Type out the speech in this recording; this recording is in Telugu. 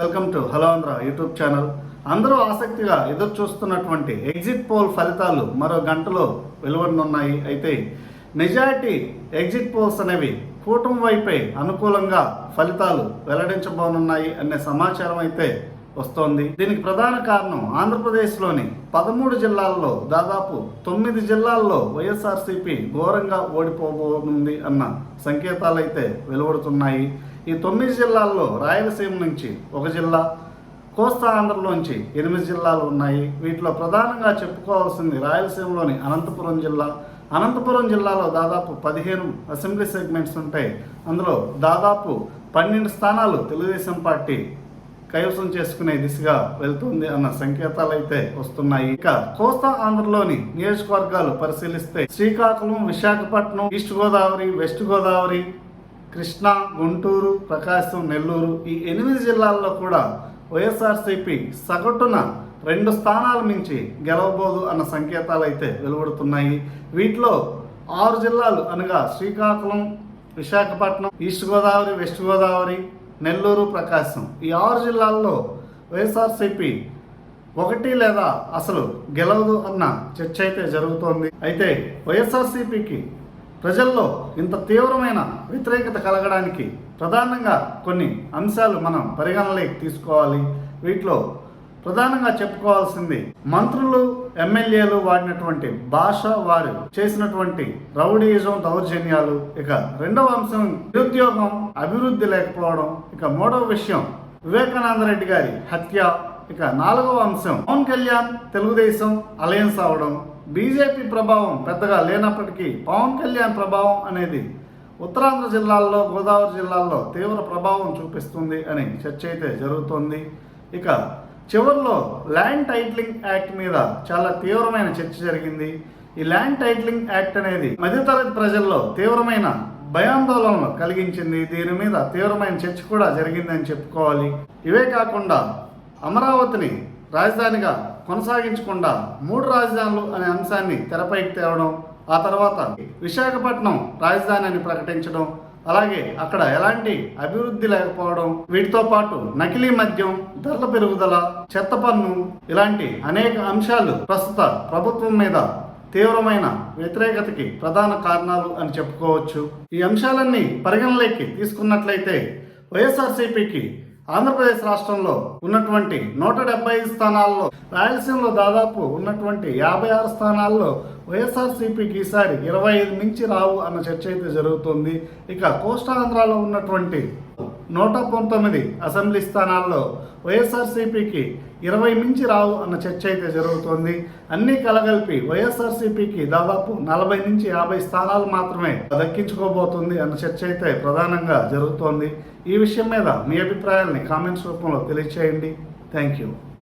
Welcome to hello Andhra YouTube channel అందరూ ఆసక్తిగా ఎదురు చూస్తున్నటువంటి ఎగ్జిట్ పోల్ ఫలితాలు మరో గంటలో వెలువడనున్నాయి. అయితే నిజాయితీ ఎగ్జిట్ పోల్స్ అనేవి కూటమి వైపే అనుకూలంగా ఫలితాలు వెల్లడించబోనున్నాయి అనే సమాచారం అయితే వస్తోంది. దీనికి ప్రధాన కారణం ఆంధ్రప్రదేశ్లోని పదమూడు జిల్లాల్లో దాదాపు తొమ్మిది జిల్లాల్లో వైఎస్ఆర్సీపీ ఘోరంగా ఓడిపోబోనుంది అన్న సంకేతాలు అయితే వెలువడుతున్నాయి. ఈ తొమ్మిది జిల్లాల్లో రాయలసీమ నుంచి ఒక జిల్లా కోస్తా ఆంధ్రలోంచి ఎనిమిది జిల్లాలు ఉన్నాయి. వీటిలో ప్రధానంగా చెప్పుకోవాల్సింది రాయలసీమలోని అనంతపురం జిల్లా. అనంతపురం జిల్లాలో దాదాపు పదిహేను అసెంబ్లీ సెగ్మెంట్స్ ఉంటాయి. అందులో దాదాపు పన్నెండు స్థానాలు తెలుగుదేశం పార్టీ కైవసం చేసుకునే దిశగా వెళ్తుంది అన్న సంకేతాలు అయితే వస్తున్నాయి. ఇక కోస్తా ఆంధ్రలోని నియోజకవర్గాలు పరిశీలిస్తే శ్రీకాకుళం విశాఖపట్నం ఈస్ట్ గోదావరి వెస్ట్ గోదావరి కృష్ణా గుంటూరు ప్రకాశం నెల్లూరు ఈ ఎనిమిది జిల్లాల్లో కూడా వైఎస్ఆర్సీపీ సగటున రెండు స్థానాల మించి గెలవబోదు అన్న సంకేతాలు అయితే వెలువడుతున్నాయి. వీటిలో ఆరు జిల్లాలు అనగా శ్రీకాకుళం విశాఖపట్నం ఈస్ట్ గోదావరి వెస్ట్ గోదావరి నెల్లూరు ప్రకాశం. ఈ ఆరు జిల్లాల్లో వైఎస్ఆర్సీపీ ఒకటి లేదా అసలు గెలవదు అన్న చర్చ అయితే జరుగుతోంది. అయితే వైఎస్ఆర్సీపీకి ప్రజల్లో ఇంత తీవ్రమైన వ్యతిరేకత కలగడానికి ప్రధానంగా కొన్ని అంశాలు మనం పరిగణలోకి తీసుకోవాలి. వీటిలో ప్రధానంగా చెప్పుకోవాల్సింది మంత్రులు ఎమ్మెల్యేలు వాడినటువంటి భాష వారు చేసినటువంటి రౌడీయిజం దౌర్జన్యాలు. ఇక రెండవ అంశం నిరుద్యోగం అభివృద్ధి లేకపోవడం. ఇక మూడవ విషయం వివేకానంద రెడ్డి గారి హత్య. ఇక నాలుగవ అంశం పవన్ కళ్యాణ్ తెలుగుదేశం అలయన్స్ అవడం. బీజేపీ ప్రభావం పెద్దగా లేనప్పటికీ పవన్ కళ్యాణ్ ప్రభావం అనేది ఉత్తరాంధ్ర జిల్లాల్లో గోదావరి జిల్లాల్లో తీవ్ర ప్రభావం చూపిస్తుంది అని చర్చ అయితే జరుగుతోంది. ఇక చివరిలో ల్యాండ్ టైటిలింగ్ యాక్ట్ మీద చాలా తీవ్రమైన చర్చ జరిగింది. ఈ ల్యాండ్ టైటిలింగ్ యాక్ట్ అనేది మధ్యతరగతి ప్రజల్లో తీవ్రమైన భయాందోళనలు కలిగించింది. దీని మీద తీవ్రమైన చర్చ కూడా జరిగిందని చెప్పుకోవాలి. ఇవే కాకుండా అమరావతిని రాజధానిగా కొనసాగించకుండా మూడు రాజధానులు అనే అంశాన్ని తెరపైకి తేవడం ఆ తర్వాత విశాఖపట్నం రాజధాని అని ప్రకటించడం అలాగే అక్కడ ఎలాంటి అభివృద్ధి లేకపోవడం వీటితో పాటు నకిలీ మద్యం ధరల పెరుగుదల చెత్త పన్ను ఇలాంటి అనేక అంశాలు ప్రస్తుత ప్రభుత్వం మీద తీవ్రమైన వ్యతిరేకతకి ప్రధాన కారణాలు అని చెప్పుకోవచ్చు. ఈ అంశాలన్నీ పరిగణలోకి తీసుకున్నట్లయితే వైఎస్ఆర్సీపీకి ఆంధ్రప్రదేశ్ రాష్ట్రంలో ఉన్నటువంటి నూట డెబ్బై ఐదు స్థానాల్లో రాయలసీమలో దాదాపు ఉన్నటువంటి యాభై ఆరు స్థానాల్లో వైఎస్ఆర్సీపీకి ఈసారి ఇరవై ఐదు మించి రావు అన్న చర్చ అయితే జరుగుతుంది. ఇక కోస్తాంధ్రాలో ఉన్నటువంటి నూట పంతొమ్మిది అసెంబ్లీ స్థానాల్లో వైఎస్ఆర్సీపీకి ఇరవై మించి రావు అన్న చర్చ అయితే జరుగుతోంది. అన్ని కలగలిపి వైఎస్ఆర్సీపీకి దాదాపు నలభై నుంచి యాభై స్థానాలు మాత్రమే దక్కించుకోబోతుంది అన్న చర్చ అయితే ప్రధానంగా జరుగుతోంది. ఈ విషయం మీద మీ అభిప్రాయాల్ని కామెంట్స్ రూపంలో తెలియచేయండి. Thank you.